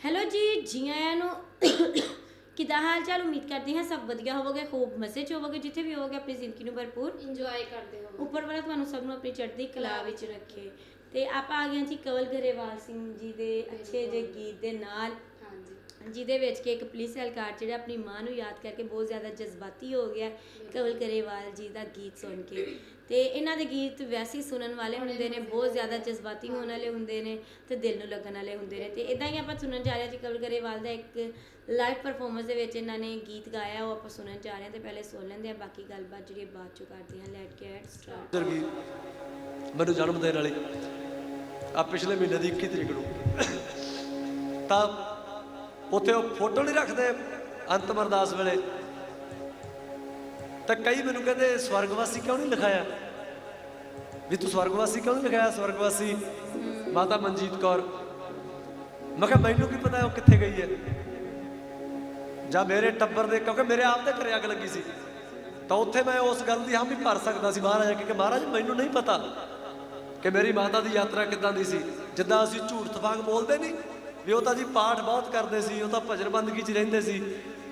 Hello ਜੀ ਜੀ ਆਇਆਂ ਨੂੰ ਕਿੱਦਾਂ ਹਾਲ ਚਾਲ ਉਮੀਦ ਕਰਦੀ ਹਾਂ ਸਭ ਵਧੀਆ ਹੋਵੋਗੇ ਖੂਬ ਮਜ਼ੇ ਚ ਹੋਵੋਗੇ ਜਿੱਥੇ ਵੀ ਹੋਵੋਗੇ ਆਪਣੀ ਜ਼ਿੰਦਗੀ ਨੂੰ ਭਰਪੂਰ ਇੰਜੋਏ ਕਰਦੇ ਹੋ ਉੱਪਰ ਵਾਲਾ ਤੁਹਾਨੂੰ ਸਭ ਨੂੰ ਆਪਣੀ ਚੜ੍ਹਦੀ ਕਲਾ ਵਿੱਚ ਰੱਖੇ। ਤੇ ਆਪਾਂ ਆ ਗਏ ਹਾਂ ਜੀ ਕਵਲ ਗਰੇਵਾਲ ਸਿੰਘ ਜੀ ਦੇ ਅੱਛੇ ਜਿਹੇ ਗੀਤ ਦੇ ਨਾਲ। ਜਿਹਦੇ ਵਿੱਚ ਕਿ ਇੱਕ ਪੁਲਿਸ ਅਹਿਲਕਾਰ ਜਿਹੜਾ ਆਪਣੀ ਮਾਂ ਨੂੰ ਯਾਦ ਕਰਕੇ ਬਹੁਤ ਜ਼ਿਆਦਾ ਜਜ਼ਬਾਤੀ ਹੋ ਗਿਆ, ਕਵਲ ਗਰੇਵਾਲ ਜੀ ਦਾ ਗੀਤ ਸੁਣ ਕੇ। ਤੇ ਇਹਨਾਂ ਦੇ ਗੀਤ ਵੈਸੇ ਹੀ ਸੁਣਨ ਵਾਲੇ ਹੁੰਦੇ ਨੇ, ਬਹੁਤ ਜ਼ਿਆਦਾ ਜਜ਼ਬਾਤੀ ਹੋਣ ਵਾਲੇ ਹੁੰਦੇ ਨੇ ਤੇ ਦਿਲ ਨੂੰ ਲੱਗਣ ਵਾਲੇ ਹੁੰਦੇ ਨੇ। ਤੇ ਇਦਾਂ ਹੀ ਆਪਾਂ ਸੁਣਨ ਜਾ ਰਹੇ ਹਾਂ ਜੀ, ਕਵਲ ਕਰੇਵਾਲ ਦਾ ਇੱਕ ਲਾਈਵ ਪਰਫਾਰਮੈਂਸ ਦੇ ਵਿੱਚ ਇਹਨਾਂ ਨੇ ਗੀਤ ਗਾਇਆ, ਉਹ ਆਪਾਂ ਸੁਣਨ ਜਾ ਰਹੇ ਹਾਂ ਤੇ ਪਹਿਲੇ ਸੁਣ ਲੈਂਦੇ ਹਾਂ, ਬਾਕੀ ਗੱਲਬਾਤ ਜਿਹੜੀ ਬਾਅਦ ਚੋਂ ਕਰਦੇ ਹਾਂ ਲੈਟ ਗੈਟ ਸਟਾਰਟ ਮੈਨੂੰ ਜਨਮ ਦੇਣ ਵਾਲੀ। ਆ ਪਿਛਲੇ ਮਹੀਨੇ ਦੀ 21 ਤਰੀਕ ਨੂੰ। ਤਾਂ ਉੱਥੇ ਉਹ ਫੋਟੋ ਨਹੀਂ ਰੱਖਦੇ ਅੰਤਮ ਅਰਦਾਸ ਵੇਲੇ। ਤਾਂ ਕਈ ਮੈਨੂੰ ਕਹਿੰਦੇ, ਸਵਰਗਵਾਸੀ ਕਿਉਂ ਨਹੀਂ ਲਿਖਾਇਆ? ਵੀ ਤੂੰ ਸਵਰਗਵਾਸੀ ਕਿਉਂ ਨਹੀਂ ਲਿਖਾਇਆ, ਸਵਰਗਵਾਸੀ? ਮਾਤਾ ਮਨਜੀਤ ਕੌਰ। ਮੈਂ ਕਿਹਾ, ਮੈਨੂੰ ਕੀ ਪਤਾ ਉਹ ਕਿੱਥੇ ਗਈ ਹੈ? ਜਾਂ ਮੇਰੇ ਟੱਬਰ ਦੇ, ਕਿਉਂਕਿ ਮੇਰੇ ਆਪ ਦੇ ਘਰੇ ਅੱਗ ਲੱਗੀ ਸੀ। ਤਾਂ ਉੱਥੇ ਮੈਂ ਉਸ ਗੱਲ ਦੀ ਹਾਮੀ ਭਰ ਸਕਦਾ ਸੀ ਮਹਾਰਾਜ ਅੱਗੇ ਕਿ ਮਹਾਰਾਜ, ਮੈਨੂੰ ਨਹੀਂ ਪਤਾ ਕਿ ਮੇਰੀ ਮਾਤਾ ਦੀ ਯਾਤਰਾ ਕਿੱਦਾਂ ਦੀ ਸੀ। ਜਿੱਦਾਂ ਅਸੀਂ ਝੂਠ ਤਫਾਂਗ ਬੋਲਦੇ ਨਹੀਂ ਵੀ ਉਹ ਤਾਂ ਜੀ ਪਾਠ ਬਹੁਤ ਕਰਦੇ ਸੀ, ਉਹ ਤਾਂ ਭਜਨ ਬੰਦਗੀ 'ਚ ਰਹਿੰਦੇ ਸੀ,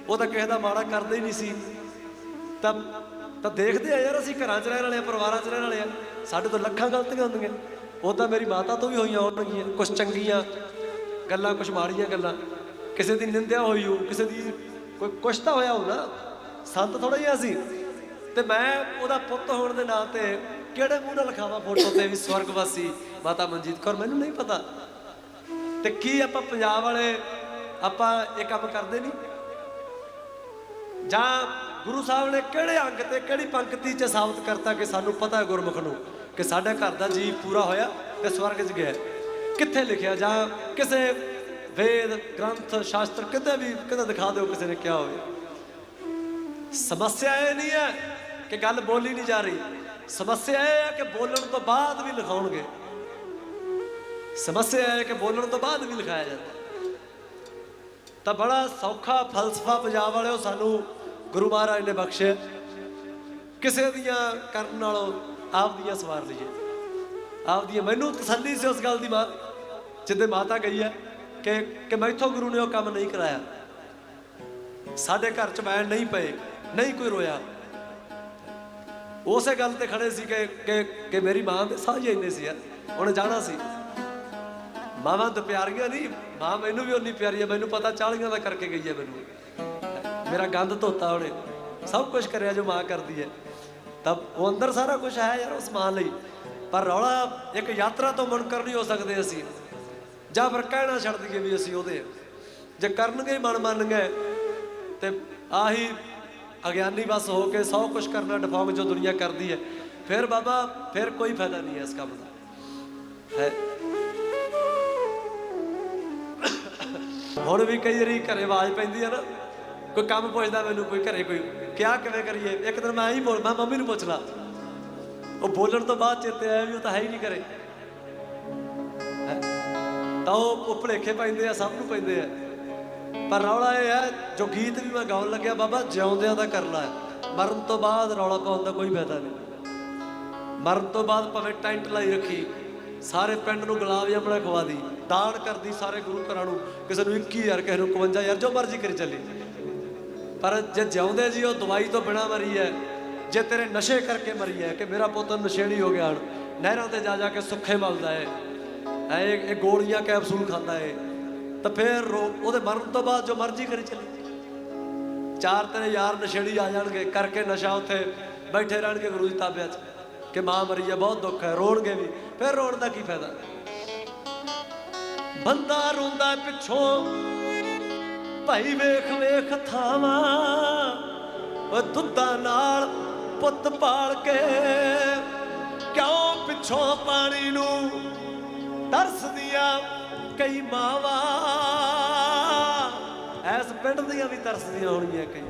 ਉਹ ਤਾਂ ਕਿਸੇ ਦਾ ਮਾੜਾ ਕਰਦੇ ਹੀ ਨਹੀਂ ਸੀ। ਤਾਂ ਤਾਂ ਦੇਖਦੇ ਆ ਯਾਰ ਅਸੀਂ ਘਰਾਂ 'ਚ ਰਹਿਣ ਵਾਲੇ ਆ, ਪਰਿਵਾਰਾਂ 'ਚ ਰਹਿਣ ਵਾਲੇ ਆ, ਸਾਡੇ ਤੋਂ ਲੱਖਾਂ ਗਲਤੀਆਂ ਹੁੰਦੀਆਂ। ਉਹ ਤਾਂ ਮੇਰੀ ਮਾਤਾ ਤੋਂ ਵੀ ਹੋਈਆਂ ਹੋਣਗੀਆਂ ਕੁਝ ਚੰਗੀਆਂ ਗੱਲਾਂ ਕੁਝ ਮਾੜੀਆਂ ਗੱਲਾਂ। ਕਿਸੇ ਦੀ ਨਿੰਦਿਆ ਹੋਈ ਹੋ ਕਿਸੇ ਦੀ ਕੋਈ ਕੁਛ ਤਾਂ ਹੋਇਆ ਹੋ ਨਾ ਸੰਤ ਥੋੜਾ ਜਿਹਾ ਸੀ। ਤੇ ਮੈਂ ਉਹਦਾ ਪੁੱਤ ਹੋਣ ਦੇ ਨਾਂ ਤੇ ਕਿਹੜੇ ਮੂੰਹ ਨਾਲ ਲਿਖਾਵਾਂ ਫੋਟੋ ਤੇ ਵੀ ਸਵਰਗਵਾਸੀ ਮਾਤਾ ਮਨਜੀਤ ਕੌਰ, ਮੈਨੂੰ ਨਹੀਂ ਪਤਾ। ਤੇ ਕੀ ਆਪਾਂ ਪੰਜਾਬ ਵਾਲੇ, ਆਪਾਂ ਇਹ ਕੰਮ ਕਰਦੇ ਨਹੀਂ? ਜਾਂ ਗੁਰੂ ਸਾਹਿਬ ਨੇ ਕਿਹੜੇ ਅੰਗ ਤੇ ਕਿਹੜੀ ਪੰਕਤੀ 'ਚ ਸਾਬਤ ਕਰਤਾ ਕਿ ਸਾਨੂੰ ਪਤਾ ਹੈ ਗੁਰਮੁਖ ਨੂੰ ਕਿ ਸਾਡੇ ਘਰ ਦਾ ਜੀਵ ਪੂਰਾ ਹੋਇਆ ਤੇ ਸਵਰਗ 'ਚ ਗਿਆ? ਕਿੱਥੇ ਲਿਖਿਆ? ਜਾਂ ਕਿਸੇ ਵੇਦ, ਗ੍ਰੰਥ, ਸ਼ਾਸਤਰ ਕਿਤੇ ਵੀ ਕਿਤੇ ਦਿਖਾ ਦਿਓ ਕਿਸੇ ਨੇ ਕਿਹਾ ਹੋਵੇ? ਸਮੱਸਿਆ ਇਹ ਨਹੀਂ ਹੈ ਕਿ ਗੱਲ ਬੋਲੀ ਨਹੀਂ ਜਾ ਰਹੀ। ਸਮੱਸਿਆ ਇਹ ਹੈ ਕਿ ਬੋਲਣ ਤੋਂ ਬਾਅਦ ਵੀ ਲਿਖਾਉਣਗੇ। ਸਮੱਸਿਆ ਹੈ ਕਿ ਬੋਲਣ ਤੋਂ ਬਾਅਦ ਵੀ ਲਿਖਾਇਆ ਜਾਂਦਾ ਤਾਂ ਬੜਾ ਸੌਖਾ ਫਲਸਫਾ ਪੰਜਾਬ ਵਾਲਿਓ ਸਾਨੂੰ ਗੁਰੂ ਮਹਾਰਾਜ ਨੇ ਬਖਸ਼ਿਆ ਕਿਸੇ ਦੀਆਂ ਕਰਨ ਨਾਲੋਂ ਆਪ ਦੀਆਂ ਸਵਾਰ ਲਈਏ। ਆਪ ਦੀਆਂ ਮੈਨੂੰ ਤਸੱਲੀ ਸੀ ਉਸ ਗੱਲ ਦੀ ਮਾਂ ਜਿੱਦੇ ਮਾਤਾ ਗਈ ਹੈ ਕਿ ਕਿ ਮੈਥੋਂ ਗੁਰੂ ਨੇ ਉਹ ਕੰਮ ਨਹੀਂ ਕਰਾਇਆ। ਸਾਡੇ ਘਰ ਚ ਬੈਣ ਨਹੀਂ ਪਏ, ਨਹੀਂ ਕੋਈ ਰੋਇਆ। ਉਸੇ ਗੱਲ ਤੇ ਖੜੇ ਸੀ ਕਿ ਕਿ ਮੇਰੀ ਮਾਂ ਦੇ ਸਾਹ ਇੰਨੇ ਸੀ ਯਾਰ। ਉਹਨੇ ਜਾਣਾ ਸੀ। ਮਾਵਾਂ ਤਾਂ ਪਿਆਰੀਆਂ ਨਹੀਂ, ਮਾਂ ਮੈਨੂੰ ਵੀ ਉਨੀ ਪਿਆਰੀ ਹੈ ਮੈਨੂੰ ਪਤਾ 40 ਦਾ ਕਰਕੇ ਗਈ ਹੈ ਮੈਨੂੰ। ਮੇਰਾ ਗੰਦ ਧੋਤਾ ਉਹਨੇ, ਸਭ ਕੁਝ ਕਰਿਆ ਜੋ ਮਾਂ ਕਰਦੀ ਹੈ। ਤਾਂ ਉਹ ਅੰਦਰ ਸਾਰਾ ਕੁਝ ਹੈ ਯਾਰ ਉਸ ਮਾਂ ਲਈ, ਪਰ ਰੌਲਾ ਇੱਕ ਯਾਤਰਾ ਤੋਂ ਮੁਨਕਰ ਨਹੀਂ ਹੋ ਸਕਦੇ ਅਸੀਂ। ਜਾਂ ਫਿਰ ਕਹਿਣਾ ਛੱਡ ਦਈਏ ਵੀ ਅਸੀਂ ਉਹਦੇ। ਜੇ ਕਰਨਗੇ ਹੀ ਮਨ ਮੰਨ ਗਏ ਤੇ ਆਹੀ ਅਗਿਆਨੀ ਬਸ ਹੋ ਕੇ ਸੌ ਕੁਝ ਕਰਨਾ ਡਫੌਂਗ ਜੋ ਦੁਨੀਆ ਕਰਦੀ ਹੈ। ਫਿਰ ਬਾਬਾ, ਫਿਰ ਕੋਈ ਫਾਇਦਾ ਨਹੀਂ ਹੈ ਇਸ ਕੰਮ ਦਾ। ਹੈ। ਹੁਣ ਵੀ ਕਈ ਵਾਰੀ ਘਰੇ ਆਵਾਜ਼ ਪੈਂਦੀ ਹੈ ਨਾ। ਕੋਈ ਕੰਮ ਪੁੱਛਦਾ ਮੈਨੂੰ, ਕੋਈ ਘਰੇ ਕੋਈ, ਕਿਆ ਕਿਵੇਂ ਕਰੀਏ? ਇੱਕ ਦਿਨ ਮੈਂ ਹੀ ਬੋਲ ਮੈਂ ਮੰਮੀ ਨੂੰ ਪੁੱਛ ਲਾ ਉਹ ਬੋਲਣ ਤੋਂ ਬਾਅਦ ਚੇਤੇ ਆਇਆ ਵੀ ਉਹ ਤਾਂ ਹੈ ਹੀ ਨਹੀਂ ਘਰੇ। ਤਾਂ ਉਹ ਉਹ ਭੁਲੇਖੇ ਪੈਂਦੇ ਆ, ਸਭ ਨੂੰ ਪੈਂਦੇ ਆ। ਪਰ ਰੌਲਾ ਇਹ ਹੈ ਜੋ ਗੀਤ ਵੀ ਮੈਂ ਗਾਉਣ ਲੱਗਿਆ, ਬਾਬਾ ਜਿਉਂਦਿਆਂ ਦਾ ਕਰਨਾ ਹੈ। ਮਰਨ ਤੋਂ ਬਾਅਦ ਰੌਲਾ ਪਾਉਣ ਦਾ ਕੋਈ ਫਾਇਦਾ ਨਹੀਂ। ਮਰਨ ਤੋਂ ਬਾਅਦ ਭਾਵੇਂ ਟੈਂਟ ਲਾਈ ਰੱਖੀ ਸਾਰੇ ਪਿੰਡ ਨੂੰ ਗੁਲਾਬ ਜਾਮਣਾ ਖਵਾ ਦੀ, ਦਾਨ ਕਰਦੀ ਸਾਰੇ ਗੁਰੂ ਘਰਾਂ ਨੂੰ। ਕਿਸੇ ਨੂੰ 21000 ਕਿਸੇ ਨੂੰ 51000 ਜੋ ਮਰਜ਼ੀ ਕਰੀ ਚੱਲੀ। ਪਰ ਜੇ ਜਿਉਂਦੇ ਜੀ, ਉਹ ਦਵਾਈ ਤੋਂ ਬਿਨਾ ਮਰੀ ਹੈ ਜੇ ਤੇਰੇ ਨਸ਼ੇ ਕਰਕੇ ਮਰੀ ਹੈ ਕਿ ਮੇਰਾ ਪੁੱਤ ਨਸ਼ੇੜੀ ਹੋ ਗਿਆ ਹਣ, ਨਹਿਰਾਂ ਤੇ ਜਾ ਜਾ ਕੇ ਸੁੱਖੇ ਮਲਦਾ ਹੈ ਐ ਇਹ ਗੋਲੀਆਂ ਕੈਪਸੂਲ ਖਾਂਦਾ ਹੈ ਤਾਂ ਫਿਰ ਰੋ- ਉਹਦੇ ਮਰਨ ਤੋਂ ਬਾਅਦ ਜੋ ਮਰਜ਼ੀ ਕਰੀ ਚੱਲੇ। ਚਾਰ ਤੇਰੇ ਯਾਰ ਨਸ਼ੇੜੀ ਆ ਜਾਣਗੇ, ਕਰਕੇ ਨਸ਼ਾ ਉੱਥੇ ਬੈਠੇ ਰਹਿਣਗੇ ਗੁਰੂ ਜੀ ਤਾਬਿਆਂ 'ਚ। ਕਿ ਮਾਂ ਮਰੀ ਹੈ ਬਹੁਤ ਦੁੱਖ ਹੈ, ਰੋਣਗੇ ਵੀ, ਫਿਰ ਰੋਣ ਦਾ ਕੀ ਫਾਇਦਾ? ਬੰਦਾ ਰੋਂਦਾ ਪਿੱਛੋਂ, ਭਾਈ ਵੇਖ ਵੇਖ ਥਾਵਾਂ ਓ ਦੁੱਧਾਂ ਨਾਲ ਪੁੱਤ ਪਾਲ ਕੇ ਕਿਉਂ ਪਿੱਛੋਂ ਪਾਣੀ ਨੂੰ ਤਰਸਦੀਆਂ ਕਈ ਮਾਵਾਂ? ਐਸ ਪਿੰਡ ਦੀਆਂ ਵੀ ਤਰਸਦੀਆਂ ਹੋਣਗੀਆਂ ਕਈ,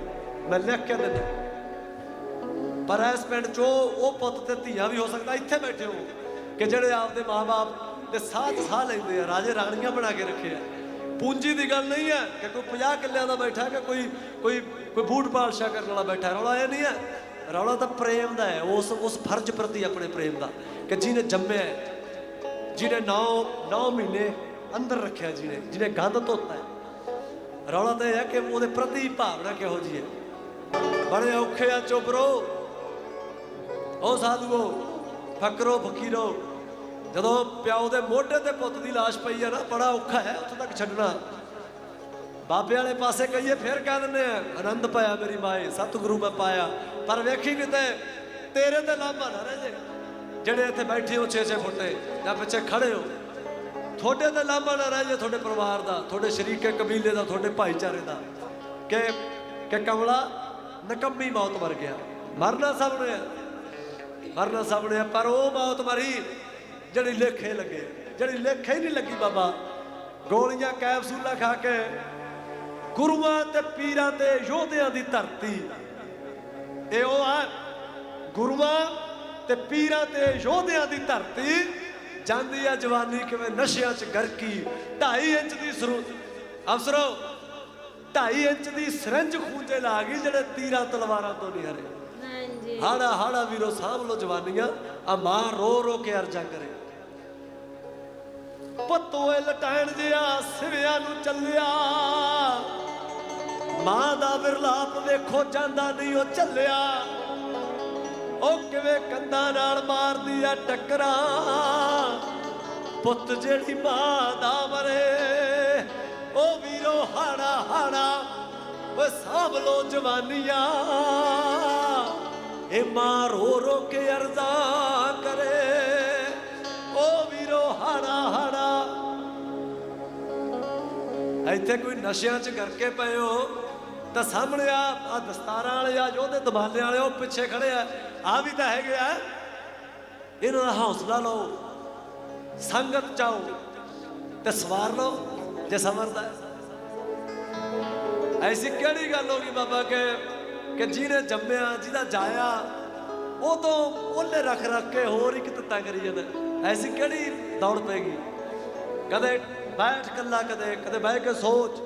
ਮੈਂ ਲਿਖ ਕੇ ਦਿੰਦਾ। ਪਰ ਇਸ ਪਿੰਡ ਚੋਂ ਉਹ ਪੁੱਤ ਤੇ ਧੀਆਂ ਵੀ ਹੋ ਸਕਦਾ, ਇੱਥੇ ਬੈਠੇ ਹੋ ਕਿ ਜਿਹੜੇ ਆਪਦੇ ਮਾਪੇ ਦੇ ਸਾਥ ਸਾਹ ਲੈਂਦੇ ਆ, ਰਾਜੇ ਰਾਣੀਆਂ ਬਣਾ ਕੇ ਰੱਖੇ ਆ। ਪੂੰਜੀ ਦੀ ਗੱਲ ਨਹੀਂ ਹੈ ਕਿ ਕੋਈ 50 ਕਿੱਲਿਆਂ ਦਾ ਬੈਠਾ ਕਿ ਕੋਈ ਕੋਈ ਕੋਈ ਬੂਟ ਪਾਲਸ਼ਾ ਕਰਨ ਵਾਲਾ ਬੈਠਾ, ਰੌਲਾ ਇਹ ਨਹੀਂ ਹੈ। ਰੌਲਾ ਤਾਂ ਪ੍ਰੇਮ ਦਾ ਹੈ, ਉਸ ਉਸ ਫਰਜ਼ ਪ੍ਰਤੀ ਆਪਣੇ ਪ੍ਰੇਮ ਦਾ, ਕਿ ਜਿਹਨੇ ਜੰਮਿਆ ਜਿਹਨੇ 9 9 ਮਹੀਨੇ ਅੰਦਰ ਰੱਖਿਆ ਜਿਹਨੇ ਜਿਹਨੇ ਗੰਦ ਧੋਤਾ ਰੌਲਾ ਤਾਂ ਇਹ ਹੈ ਕਿ ਉਹਦੇ ਪ੍ਰਤੀ ਭਾਵਨਾ ਕਿਹੋ ਜੀ ਹੈ। ਬੜੇ ਔਖੇ ਆ ਚੁੱਪ ਚੁਬਰੋ ਉਹ ਸਾਧੂਓ, ਫਕਰੋ, ਫਕੀਰੋ, ਜਦੋਂ ਪਿਓ ਦੇ ਮੋਢੇ ਤੇ ਪੁੱਤ ਦੀ ਲਾਸ਼ ਪਈ ਆ ਨਾ, ਬੜਾ ਔਖਾ ਹੈ ਉੱਥੋਂ ਤੱਕ ਛੱਡਣਾ। ਬਾਬੇ ਵਾਲੇ ਪਾਸੇ ਕਹੀਏ, ਫਿਰ ਕਹਿ ਦਿੰਦੇ ਆ, ਆਨੰਦ ਪਾਇਆ ਮੇਰੀ ਮਾਏ, ਸਤਿਗੁਰੂ ਮੈਂ ਪਾਇਆ। ਪਰ ਵੇਖੀ ਕਿਤੇ, ਤੇਰੇ ਤੇ ਲਾਂਭਾ ਨਾ ਰਹਿ ਜੇ। ਜਿਹੜੇ ਇੱਥੇ ਬੈਠੇ ਹੋ 6-6 ਫੁੱਟੇ, ਜਾਂ ਪਿੱਛੇ ਖੜੇ ਹੋ, ਤੁਹਾਡੇ ਤੇ ਲਾਂਭਾ ਨਾ ਰਹਿ ਜੇ ਤੁਹਾਡੇ ਪਰਿਵਾਰ ਦਾ, ਤੁਹਾਡੇ ਸ਼ਰੀਕੇ ਕਬੀਲੇ ਦਾ, ਤੁਹਾਡੇ ਭਾਈਚਾਰੇ ਦਾ। ਕਿ ਕਿ ਕਮਲਾ ਨਕੰਮੀ ਮੌਤ ਮਰ ਗਿਆ। ਮਰਨਾ ਸਭ ਨੇ। ਆ ਮਰਨਾ ਸਭ ਨੇ ਪਰ ਉਹ ਮੌਤ ਮਰੀ, ਜਿਹੜੀ ਲੇਖੇ ਲੱਗੇ, ਜਿਹੜੀ ਲੇਖੇ ਹੀ ਨਹੀਂ ਲੱਗੀ ਬਾਬਾ। ਗੋਲੀਆਂ, ਕੈਪਸੂਲਾਂ ਖਾ ਕੇ ਗੁਰੂਆਂ ਤੇ ਪੀਰਾਂ ਤੇ ਯੋਧਿਆਂ ਦੀ ਧਰਤੀ। ਇਹ ਉਹ ਆ, ਗੁਰੂਆਂ ਤੇ ਪੀਰਾਂ ਤੇ ਯੋਧਿਆਂ ਦੀ ਧਰਤੀ। ਜਾਂਦੀ ਆ ਜਵਾਨੀ ਕਿਵੇਂ ਨਸ਼ਿਆਂ 'ਚ ਗਰਕੀ 2.5 ਇੰਚ ਦੀ ਸਰੂ ਅਫਸਰੋ 2.5 ਇੰਚ ਦੀ ਸਰੰਜ ਖੂੰਜੇ ਲਾ ਗਈ, ਜਿਹੜੇ ਤੀਰਾਂ ਤਲਵਾਰਾਂ ਤੋਂ ਨਹੀਂ ਹਰੇ। ਹਾੜਾ ਹਾੜਾ ਵੀਰੋ ਸਾਂਭ ਲੋ ਜਵਾਨੀਆਂ, ਆ ਮਾਂ ਰੋ ਰੋ ਕੇ ਅਰਜ਼ਾ ਕਰੇ। ਪਤੋਏ ਲਟਾਣ ਜਿਆ ਸਿਵਿਆਂ ਨੂੰ ਚੱਲਿਆ। ਮਾਂ ਦਾ ਵਿਰਲਾਪ ਵੇਖੋ ਜਾਂਦਾ ਨਹੀਂ ਉਹ ਚੱਲਿਆ। ਉਹ ਕਿਵੇਂ ਕੰਧਾਂ ਨਾਲ ਮਾਰਦੀ ਆ ਟੱਕਰਾਂ। ਪੁੱਤ ਜਿਹੜੀ ਮਾਂ ਦਾ ਮਰੇ, ਉਹ ਵੀਰੋ ਹਾੜਾ ਹਾੜਾ, ਓਏ ਸਾਂਭ ਲੋ ਜਵਾਨੀਆਂ। ਇਹ ਮਾਂ ਰੋ ਰੋ ਕੇ ਅਰਜ਼ਾ ਕਰੇ। ਉਹ ਵੀਰੋ ਹਾੜਾ ਹਾੜਾ। ਇੱਥੇ ਕੋਈ ਨਸ਼ਿਆਂ 'ਚ ਕਰਕੇ ਪਏ ਹੋ, ਤਾਂ ਸਾਹਮਣੇ ਆ ਆ ਦਸਤਾਰਾਂ ਵਾਲੇ ਆ ਯੋਧੇ ਦਬਾਲੇ ਵਾਲੇ, ਉਹ ਪਿੱਛੇ ਖੜੇ ਆ। ਆ ਵੀ ਤਾਂ ਹੈਗੇ ਆ। ਇਹਨਾਂ ਦਾ ਹੌਸਲਾ ਲਓ, ਸੰਗਤ ਚਾਓ ਤੇ ਸਵਾਰ ਲਓ, ਜੇ ਸਮਰਦਾ ਐਸੀ ਕਿਹੜੀ ਗੱਲ ਹੋ ਗਈ ਬਾਬਾ ਕਿ? ਕਿ ਜਿਹਨੇ ਜੰਮਿਆ, ਜਿਹਦਾ ਜਾਇਆ, ਉਹ ਤੋਂ ਉਹਨੇ ਰੱਖ ਰੱਖ ਕੇ ਹੋਰ ਹੀ ਕਿਤਤਾ ਕਰੀ ਜਾਂਦਾ। ਐਸੀ ਕਿਹੜੀ ਦੌੜ ਪੈਗੀ? ਕਦੇ ਬੈਠ ਕੱਲਾ, ਕਦੇ ਕਦੇ ਬਹਿ ਕੇ ਸੋਚ।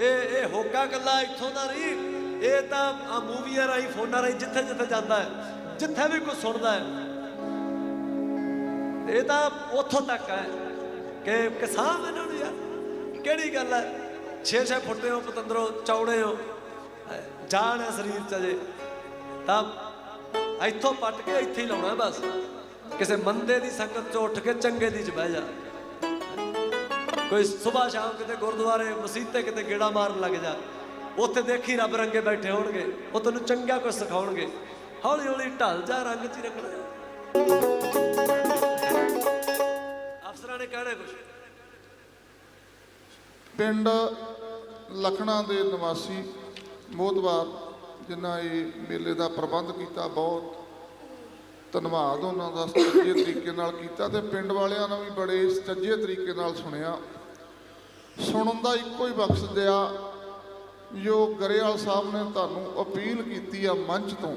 ਇਹ ਇਹ ਹੋਕਾ ਕੱਲਾ ਇੱਥੋਂ ਦਾ ਨਹੀਂ, ਇਹ ਤਾਂ ਆ ਮੂਵੀਆਂ ਰਾਹੀਂ, ਫੋਨਾਂ ਰਾਹੀਂ ਜਿੱਥੇ ਜਿੱਥੇ ਜਾਂਦਾ ਹੈ, ਜਿੱਥੇ ਵੀ ਕੋਈ ਸੁਣਦਾ ਹੈ। ਇਹ ਤਾਂ ਉੱਥੋਂ ਤੱਕ ਹੈ ਕਿ ਕਿਸਾਨ ਇਹਨਾਂ ਨੂੰ ਯਾਰ, ਕਿਹੜੀ ਗੱਲ ਹੈ? 6-6 ਫੁੱਟੇ ਹੋ, ਪਤੰਦਰੋ, ਚੌੜੇ ਹੋ। ਜਾਨ ਹੈ ਸਰੀਰ ਚ ਜੇ ਤਾਂ ਇੱਥੋਂ ਪੱਟ ਕੇ ਇੱਥੇ ਹੀ ਲਾਉਣਾ ਬਸ। ਕਿਸੇ ਮੰਦੇ ਦੀ ਸੰਗਤ ਚ ਉੱਠ ਕੇ ਚੰਗੇ ਦੀ ਚ ਬਹਿ ਜਾ। ਕੋਈ ਸਵੇਰ ਸ਼ਾਮ ਕਿਤੇ ਗੁਰਦੁਆਰੇ, ਮਸੀਤੇ ਕਿਤੇ ਗੇੜਾ ਮਾਰਨ ਲੱਗ ਜਾ। ਉੱਥੇ ਦੇਖੀ ਰੱਬ ਰੰਗੇ ਬੈਠੇ ਹੋਣਗੇ। ਉਹ ਤੈਨੂੰ ਚੰਗਾ ਕੁਝ ਸਿਖਾਉਣਗੇ। ਹੌਲੀ ਹੌਲੀ ਢਲ ਜਾ, ਰੰਗ ਚ ਹੀ ਰੰਗਣਾ ਅਫਸਰਾਂ ਨੇ ਕਹਿਣਾ ਕੁਝ ਪਿੰਡ ਲਖਣਾ ਦੇ ਨਿਵਾਸੀ ਮੋਦਵਾਰ, ਜਿਨ੍ਹਾਂ ਇਹ ਮੇਲੇ ਦਾ ਪ੍ਰਬੰਧ ਕੀਤਾ, ਬਹੁਤ ਧੰਨਵਾਦ ਉਹਨਾਂ ਦਾ ਸੱਚੇ ਤਰੀਕੇ ਨਾਲ ਕੀਤਾ ਤੇ ਪਿੰਡ ਵਾਲਿਆਂ ਨੇ ਵੀ ਬੜੇ ਸੱਚੇ ਤਰੀਕੇ ਨਾਲ ਸੁਣਿਆ। ਸੁਣਨ ਦਾ ਇੱਕੋ ਹੀ ਮਕਸਦ ਆ ਜੋ ਗਰੇਵਾਲ ਸਾਹਿਬ ਨੇ ਤੁਹਾਨੂੰ ਅਪੀਲ ਕੀਤੀ ਆ ਮੰਚ ਤੋਂ,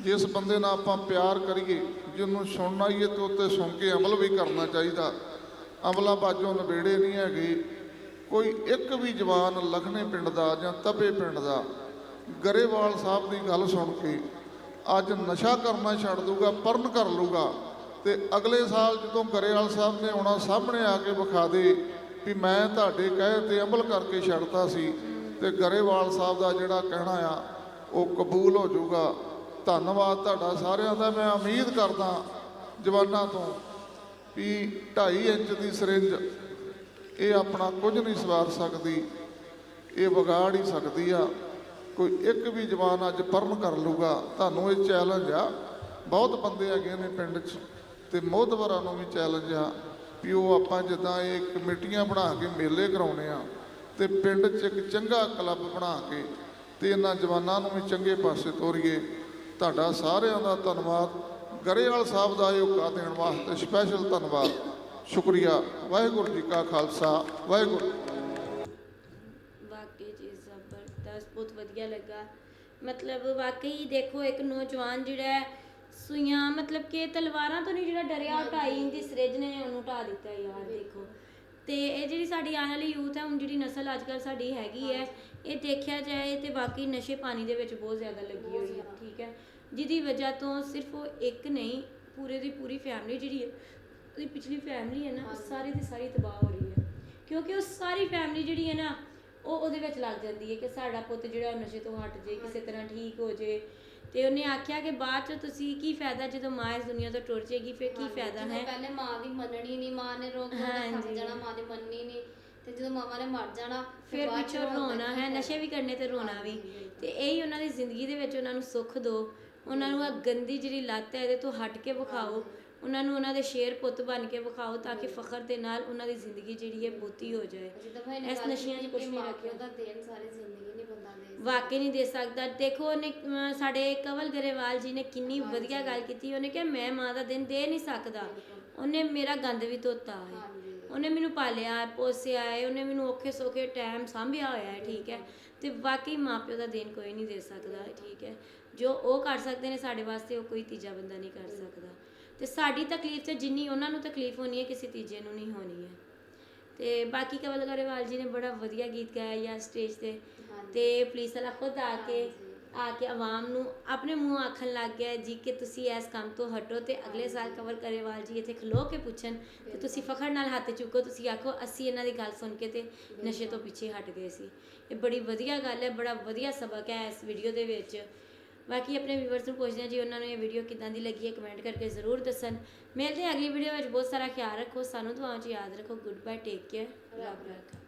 ਜਿਸ ਬੰਦੇ ਨਾਲ ਆਪਾਂ ਪਿਆਰ ਕਰੀਏ, ਜਿਹਨੂੰ ਸੁਣਨਾ ਹੀ ਹੈ ਤੇ ਉੱਤੇ ਸੁਣ ਕੇ ਅਮਲ ਵੀ ਕਰਨਾ ਚਾਹੀਦਾ। ਅਮਲਾਂ ਬਾਜੋਂ ਨਵੇੜੇ ਨਹੀਂ ਹੈਗੇ। ਕੋਈ ਇੱਕ ਵੀ ਜਵਾਨ ਲਖਨੇ ਪਿੰਡ ਦਾ ਜਾਂ ਤਪੇ ਪਿੰਡ ਦਾ, ਗਰੇਵਾਲ ਸਾਹਿਬ ਦੀ ਗੱਲ ਸੁਣ ਕੇ ਅੱਜ ਨਸ਼ਾ ਕਰਨਾ ਛੱਡ ਦੂਗਾ ਪਰਨ ਕਰ ਲੂਗਾ ਤੇ ਅਗਲੇ ਸਾਲ ਜਦੋਂ ਗਰੇਵਾਲ ਸਾਹਿਬ ਨੇ ਆਉਣਾ, ਸਾਹਮਣੇ ਆ ਕੇ ਵਿਖਾ ਦੇ ਵੀ ਮੈਂ ਤੁਹਾਡੇ ਕਹੇ ਤੇ ਅਮਲ ਕਰਕੇ ਛੱਡਤਾ ਸੀ ਤੇ ਗਰੇਵਾਲ ਸਾਹਿਬ ਦਾ ਜਿਹੜਾ ਕਹਿਣਾ ਆ, ਉਹ ਕਬੂਲ ਹੋ ਜਾਊਗਾ। ਧੰਨਵਾਦ ਤੁਹਾਡਾ ਸਾਰਿਆਂ ਦਾ, ਮੈਂ ਉਮੀਦ ਕਰਦਾ ਜਵਾਨਾਂ ਤੋਂ ਵੀ 2.5 ਇੰਚ ਦੀ ਸਿਰਿੰਜ ਇਹ ਆਪਣਾ ਕੁਝ ਨਹੀਂ ਸਵਾਰ ਸਕਦੀ, ਇਹ ਵਿਗਾੜ ਹੀ ਸਕਦੀ ਆ। ਕੋਈ ਇੱਕ ਵੀ ਜਵਾਨ ਅੱਜ ਪਰਨ ਕਰ ਲੂਗਾ ਤੁਹਾਨੂੰ ਇਹ ਚੈਲੰਜ ਆ। ਬਹੁਤ ਬੰਦੇ ਹੈਗੇ ਨੇ ਪਿੰਡ 'ਚ ਤੇ ਮੋਹਤਵਰਾਂ ਨੂੰ ਵੀ ਚੈਲੰਜ ਆ ਵੀ ਉਹ ਆਪਾਂ ਜਿੱਦਾਂ ਇਹ ਕਮੇਟੀਆਂ ਬਣਾ ਕੇ ਮੇਲੇ ਕਰਾਉਣੇ ਆ ਤੇ ਪਿੰਡ 'ਚ ਇੱਕ ਚੰਗਾ ਕਲੱਬ ਬਣਾ ਕੇ ਤੇ ਇਹਨਾਂ ਜਵਾਨਾਂ ਨੂੰ ਵੀ ਚੰਗੇ ਪਾਸੇ ਤੋਰੀਏ। ਤੁਹਾਡਾ ਸਾਰਿਆਂ ਦਾ ਧੰਨਵਾਦ। ਗਰੇਵਾਲ ਸਾਹਿਬ ਦਾ ਇਹ ਹੁਕਾ ਦੇਣ ਵਾਸਤੇ ਸਪੈਸ਼ਲ ਧੰਨਵਾਦ। ਸ਼ੁਕਰੀਆ। ਵਾਹਿਗੁਰੂ ਜੀ ਕਾ ਖਾਲਸਾ। ਵਾਹਿਗੁਰੂ ਵਾਕਈ ਜੀ ਜ਼ਬਰਦਸਤ, ਬਹੁਤ ਵਧੀਆ ਲੱਗਾ। ਮਤਲਬ ਵਾਕਈ ਦੇਖੋ, ਇੱਕ ਨੌਜਵਾਨ ਜਿਹੜਾ ਹੈ, ਸੂਈਆਂ, ਮਤਲਬ ਕਿ ਤਲਵਾਰਾਂ ਤੋਂ ਨਹੀਂ ਜਿਹੜਾ ਡਰਿਆ, ਉਹ ਢਾਈ ਦੀ ਸਰਿੱਜ ਨੇ ਉਹਨੂੰ ਢਾ ਦਿੱਤਾ ਯਾਰ, ਦੇਖੋ। ਤੇ ਇਹ ਜਿਹੜੀ ਸਾਡੀ ਆਉਣ ਵਾਲੀ ਯੂਥ ਹੈ, ਹੁਣ ਜਿਹੜੀ ਨਸਲ ਅੱਜ ਕੱਲ ਸਾਡੀ ਹੈਗੀ ਹੈ, ਇਹ ਦੇਖਿਆ ਜਾਏ ਤੇ ਬਾਕੀ ਨਸ਼ੇ ਪਾਣੀ ਦੇ ਵਿੱਚ ਬਹੁਤ ਜ਼ਿਆਦਾ ਲੱਗੀ ਹੋਈ ਹੈ, ਠੀਕ ਹੈ। ਜਿਹਦੀ ਵਜ੍ਹਾ ਤੋਂ ਸਿਰਫ ਉਹ ਇੱਕ ਨਹੀਂ, ਪੂਰੇ ਦੀ ਪੂਰੀ ਫੈਮਿਲੀ ਜਿਹੜੀ ਹੈ ਉਹਦੀ ਪਿਛਲੀ ਫੈਮਿਲੀ ਹੈ ਨਾ ਉਹ ਸਾਰੀ ਦੀ ਸਾਰੀ ਤਬਾਹ ਹੋ ਰਹੀ ਹੈ। ਕਿਉਂਕਿ ਉਹ ਸਾਰੀ ਫੈਮਿਲੀ ਜਿਹੜੀ ਹੈ ਨਾ ਉਹ ਉਹਦੇ ਵਿੱਚ ਲੱਗ ਜਾਂਦੀ ਹੈ ਕਿ ਸਾਡਾ ਪੁੱਤ ਜਿਹੜਾ ਉਹ ਨਸ਼ੇ ਤੋਂ ਹਟ ਜੇ ਕਿਸੇ ਤਰ੍ਹਾਂ ਠੀਕ ਹੋ ਜੇ। ਤੇ ਉਹਨੇ ਆਖਿਆ ਕਿ ਬਾਅਦ ਚ ਤੁਸੀਂ ਕੀ ਫਾਇਦਾ ਜਦੋਂ ਮਾਂ ਇਸ ਦੁਨੀਆ ਤੋਂ ਟੁਰ ਜਾਏਗੀ ਫਿਰ ਕੀ ਫਾਇਦਾ ਹੈ? ਪਹਿਲੇ ਮਾਂ ਦੀ ਮੰਨਣੀ ਨਹੀਂ ਮਾਂ ਨੇ ਰੋਕ ਕੇ ਥੱਕ। ਜਾਣਾ ਮਾਂ ਦੀ ਮੰਨਣੀ ਨਹੀਂ। ਤੇ ਜਦੋਂ ਮਾਵਾਂ ਨੇ ਮਰ ਜਾਣਾ ਫਿਰ ਪਿੱਛੋਂ ਰੋਣ ਦਾ ਹੈ? ਨਸ਼ੇ ਵੀ ਕਰਨੇ ਤੇ ਰੋਣਾ ਵੀ। ਤੇ ਇਹੀ ਉਹਨਾਂ ਦੀ ਜ਼ਿੰਦਗੀ ਦੇ ਵਿੱਚ ਉਹਨਾਂ ਨੂੰ ਸੁੱਖ ਦਿਓ ਉਹਨਾਂ ਨੂੰ ਆ ਗੰਦੀ ਜਿਹੜੀ ਲੱਤ ਹੈ ਇਹਦੇ ਤੋਂ ਹਟ ਕੇ ਵਿਖਾਓ। ਉਹਨਾਂ ਨੂੰ ਉਹਨਾਂ ਦੇ ਸ਼ੇਰ ਪੁੱਤ ਬਣ ਕੇ ਵਿਖਾਓ ਤਾਂ ਕਿ ਫਖਰ ਦੇ ਨਾਲ ਉਹਨਾਂ ਦੀ ਜ਼ਿੰਦਗੀ ਜਿਹੜੀ ਹੈ ਬਹੁਤੀ ਹੋ ਜਾਏ। ਇਸ ਨਸ਼ਿਆਂ 'ਚ ਕੁਛ ਨਹੀਂ ਰੱਖਿਆ। ਉਹਦਾ ਦੇਣ ਸਾਰੀ ਜ਼ਿੰਦਗੀ ਨਹੀਂ ਬੰਦਾ ਦੇ ਸਕਦਾ। ਵਾਕਈ ਨਹੀਂ ਦੇ ਸਕਦਾ। ਦੇਖੋ ਉਹਨੇ ਸਾਡੇ ਕਵਲ ਗਰੇਵਾਲ ਜੀ ਨੇ ਕਿੰਨੀ ਵਧੀਆ ਗੱਲ ਕੀਤੀ। ਉਹਨੇ ਕਿਹਾ ਮੈਂ ਮਾਂ ਦਾ ਦਿਨ ਦੇ ਨਹੀਂ ਸਕਦਾ। ਉਹਨੇ ਮੇਰਾ ਗੰਦ ਵੀ ਧੋਤਾ ਹੈ। ਉਹਨੇ ਮੈਨੂੰ ਪਾਲਿਆ ਪੋਸਿਆ ਹੈ। ਉਹਨੇ ਮੈਨੂੰ ਔਖੇ ਸੌਖੇ ਟਾਈਮ ਸੰਭਿਆ ਹੋਇਆ ਹੈ ਠੀਕ ਹੈ। ਤੇ ਵਾਕਈ ਮਾਪਿਓ ਦਾ ਦੇਣ ਕੋਈ ਨਹੀਂ ਦੇ ਸਕਦਾ ਠੀਕ ਹੈ। ਜੋ ਉਹ ਕਰ ਸਕਦੇ ਨੇ ਸਾਡੇ ਵਾਸਤੇ ਉਹ ਕੋਈ ਤੀਜਾ ਬੰਦਾ ਨਹੀਂ ਕਰ ਸਕਦਾ। ਤੇ ਸਾਡੀ ਤਕਲੀਫ ਤੇ ਜਿੰਨੀ ਉਹਨਾਂ ਨੂੰ ਤਕਲੀਫ ਹੋਣੀ ਹੈ ਕਿਸੇ ਤੀਜੇ ਨੂੰ ਨਹੀਂ ਹੋਣੀ ਹੈ। ਤੇ ਬਾਕੀ ਕਵਲ ਗਰੇਵਾਲ ਜੀ ਨੇ ਬੜਾ ਵਧੀਆ ਗੀਤ ਗਾਇਆ ਯਾ ਸਟੇਜ ਤੇ। ਤੇ ਪੁਲਿਸ ਵਾਲਾ ਖੁਦ ਆ ਕੇ ਆ ਕੇ ਆਵਾਮ ਨੂੰ ਆਪਣੇ ਮੂੰਹ ਆਖਣ ਲੱਗ ਗਿਆ ਜੀ ਕਿ ਤੁਸੀਂ ਇਸ ਕੰਮ ਤੋਂ ਹਟੋ ਤੇ ਅਗਲੇ ਸਾਲ ਕਵਰ ਕਰੇਵਾਲ ਜੀ ਇੱਥੇ ਖਲੋ ਕੇ ਪੁੱਛਣ ਤੇ ਤੁਸੀਂ ਫਖਰ ਨਾਲ ਹੱਥ ਚੁੱਕੋ ਤੁਸੀਂ ਆਖੋ ਅਸੀਂ ਇਹਨਾਂ ਦੀ ਗੱਲ ਸੁਣ ਕੇ ਤੇ ਨਸ਼ੇ ਤੋਂ ਪਿੱਛੇ ਹਟ ਗਏ ਸੀ। ਇਹ ਬੜੀ ਵਧੀਆ ਗੱਲ ਹੈ ਬੜਾ ਵਧੀਆ ਸਬਕ ਹੈ ਇਸ ਵੀਡੀਓ ਦੇ ਵਿੱਚ। ਬਾਕੀ ਆਪਣੇ ਵੀਵਰਸ ਨੂੰ ਪੁੱਛਦੇ ਹਾਂ ਜੀ ਉਹਨਾਂ ਨੂੰ ਇਹ ਵੀਡੀਓ ਕਿੱਦਾਂ ਦੀ ਲੱਗੀ ਹੈ ਕਮੈਂਟ ਕਰਕੇ ਜ਼ਰੂਰ ਦੱਸਣ। ਮਿਲਦੇ ਹਾਂ ਅਗਲੀ ਵੀਡੀਓ ਵਿੱਚ। ਬਹੁਤ ਸਾਰਾ ਖਿਆਲ ਰੱਖੋ, ਸਾਨੂੰ ਦੁਆਵਾਂ 'ਚ ਯਾਦ ਰੱਖੋ। ਗੁੱਡ ਬਾਏ ਟੇਕ ਕੇਅਰ ਰੱਬ ਰੱਖਾ।